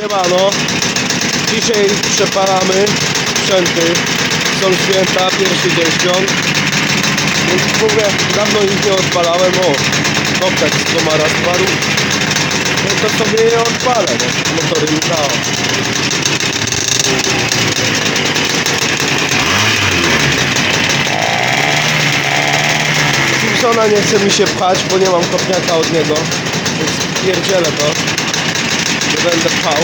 Siemano, dzisiaj przepalamy sprzęty, są święta, pierwszy dzień świąt, więc mówię, dawno ich nie odpalałem, o, kopek z komara spadł, no to sobie je odpalę, no, motory mi dało. Simpsona nie chce mi się pchać, bo nie mam kopniaka od niego, więc pierdzielę to. Będę pchał.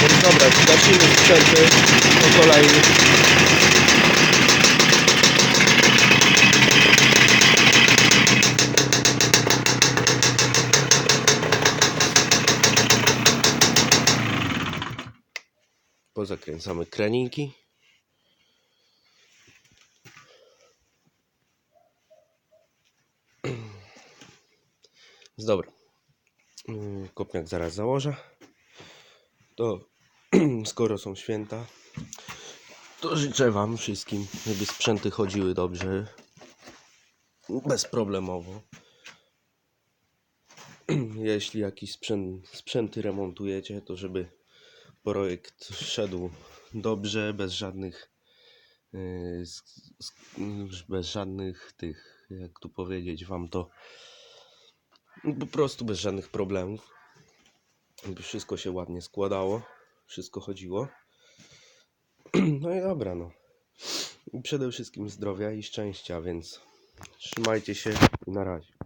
Więc dobra, gasimy sprzęty po kolei. Kraniki. Dobra. Yy, Kopniak zaraz założę. To skoro są święta, to życzę Wam wszystkim, żeby sprzęty chodziły dobrze, bezproblemowo. Jeśli jakiś sprzęt, sprzęty remontujecie, to żeby projekt szedł dobrze, bez żadnych z- bez żadnych tych, jak tu powiedzieć Wam to po prostu bez żadnych problemów. Wszystko się ładnie składało, wszystko chodziło. No i dobra, no. I przede wszystkim zdrowia i szczęścia, więc trzymajcie się i na razie.